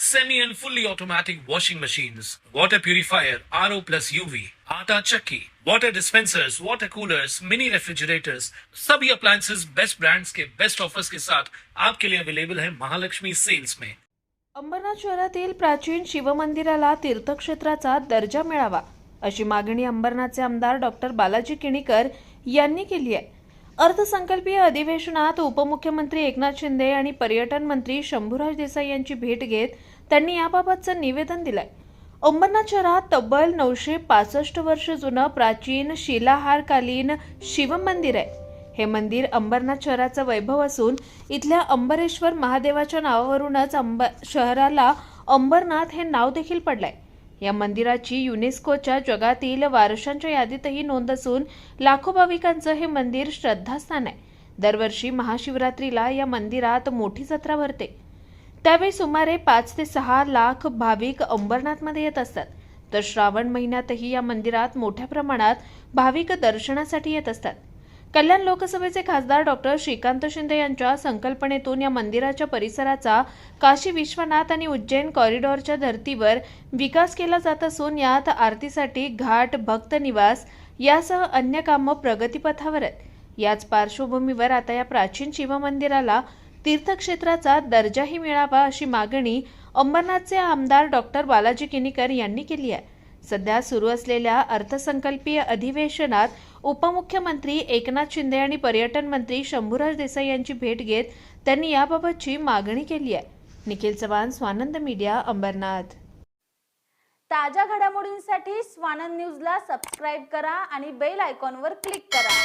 semi and fully automatic washing machines, water purifier, RO plus UV, आटा चक्की, water dispensers, water coolers, mini refrigerators, सभी appliances best brands के best offers के साथ आपके लिए अवेलेबल है महालक्ष्मी सेल्स में। अंबरनाथ शहरातील प्राचीन शिवमंदिराला तीर्थक्षेत्राचा दर्जा मिळावा अशी मागणी अंबरनाथचे आमदार डॉक्टर बालाजी किणीकर यांनी केली आहे. अर्थसंकल्पीय अधिवेशनात उपमुख्यमंत्री एकनाथ शिंदे आणि पर्यटन मंत्री शंभूराज देसाई यांची भेट घेत त्यांनी याबाबतचं निवेदन दिलंय. अंबरनाथ शहरात तब्बल नऊशे पासष्ट वर्ष जुनं प्राचीन शिलाहारकालीन शिवमंदिर आहे. हे मंदिर अंबरनाथ शहराचं वैभव असून इथल्या अंबरेश्वर महादेवाच्या नावावरूनच अंब शहराला अंबरनाथ हे नाव देखील पडलंय. या मंदिराची युनेस्कोच्या जगातील वारशांच्या यादीतही नोंद असून लाखो भाविकांचं हे मंदिर श्रद्धास्थान आहे. दरवर्षी महाशिवरात्रीला या मंदिरात मोठी जत्रा भरते. त्यावेळी सुमारे पाच ते सहा लाख भाविक अंबरनाथमध्ये येत असतात. तर श्रावण महिन्यातही या मंदिरात मोठ्या प्रमाणात भाविक दर्शनासाठी येत असतात. कल्याण लोकसभेचे खासदार डॉक्टर श्रीकांत शिंदे यांच्या संकल्पनेतून या मंदिराच्या परिसराचा काशी विश्वनाथ आणि उज्जैन कॉरिडॉरच्या धर्तीवर विकास केला जात असून यात आरतीसाठी घाट भक्त निवास यासह अन्य कामं प्रगतीपथावर आहेत. याच पार्श्वभूमीवर आता या प्राचीन शिवमंदिराला तीर्थक्षेत्राचा दर्जाही मिळावा अशी मागणी अंबरनाथचे आमदार डॉक्टर बालाजी किनीकर यांनी केली आहे. सध्या सुरू असलेल्या अर्थसंकल्पीय अधिवेशनात उपमुख्यमंत्री एकनाथ शिंदे आणि पर्यटन मंत्री शंभूराज देसाई यांची भेट घेत त्यांनी याबाबतची मागणी केली आहे. निखिल चव्हाण स्वानंद मीडिया अंबरनाथ. ताज्या घडामोडींसाठी स्वानंद न्यूजला सबस्क्राईब करा आणि बेल आयकॉनवर क्लिक करा.